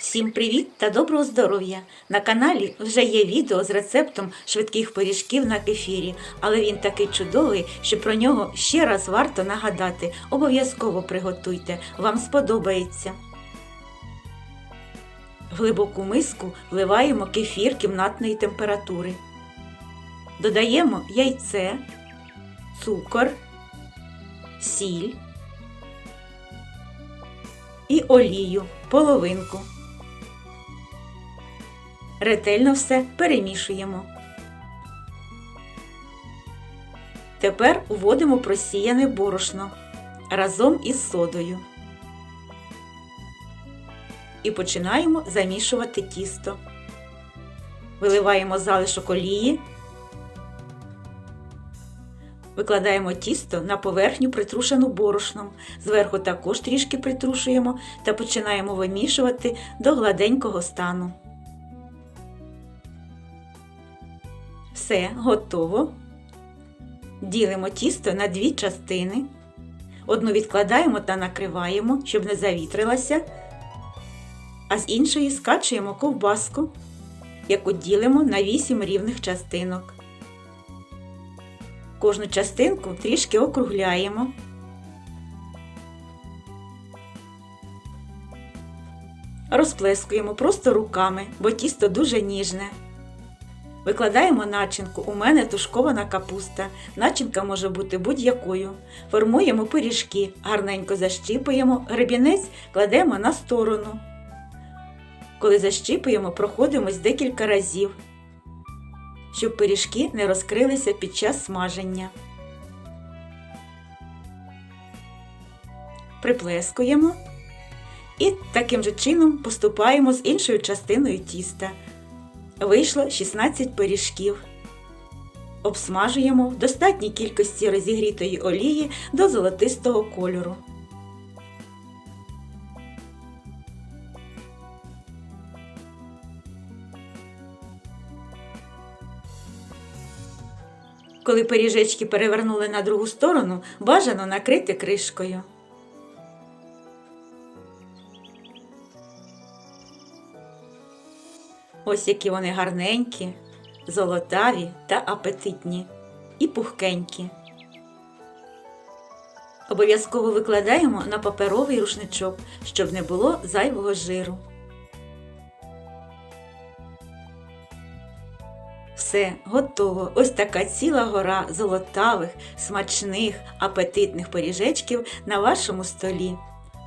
Всім привіт та доброго здоров'я! На каналі вже є відео з рецептом швидких пиріжків на кефірі, але він такий чудовий, що про нього ще раз варто нагадати. Обов'язково приготуйте, вам сподобається. В глибоку миску вливаємо кефір кімнатної температури. Додаємо яйце, цукор, сіль і олію половинку. Ретельно все перемішуємо. Тепер вводимо просіяне борошно разом із содою. І починаємо замішувати тісто. Виливаємо залишок олії. Викладаємо тісто на поверхню притрушену борошном. Зверху також трішки притрушуємо та починаємо вимішувати до гладенького стану. Все готово. Ділимо тісто на дві частини. Одну відкладаємо та накриваємо, щоб не завітрилася, а з іншої скачуємо ковбаску, яку ділимо на 8 рівних частинок. Кожну частинку трішки округляємо. Розплескуємо просто руками, бо тісто дуже ніжне. Викладаємо начинку. У мене тушкована капуста. Начинка може бути будь-якою. Формуємо пиріжки, гарненько защіпуємо, гребінець кладемо на сторону. Коли защіпуємо, проходимось декілька разів, щоб пиріжки не розкрилися під час смаження. Приплескуємо і таким же чином поступаємо з іншою частиною тіста. Вийшло 16 пиріжків. Обсмажуємо в достатній кількості розігрітої олії до золотистого кольору. Коли пиріжечки перевернули на другу сторону, бажано накрити кришкою. Ось які вони гарненькі, золотаві та апетитні і пухкенькі. Обов'язково викладаємо на паперовий рушничок, щоб не було зайвого жиру. Все, готово. Ось така ціла гора золотавих, смачних, апетитних пиріжечків на вашому столі.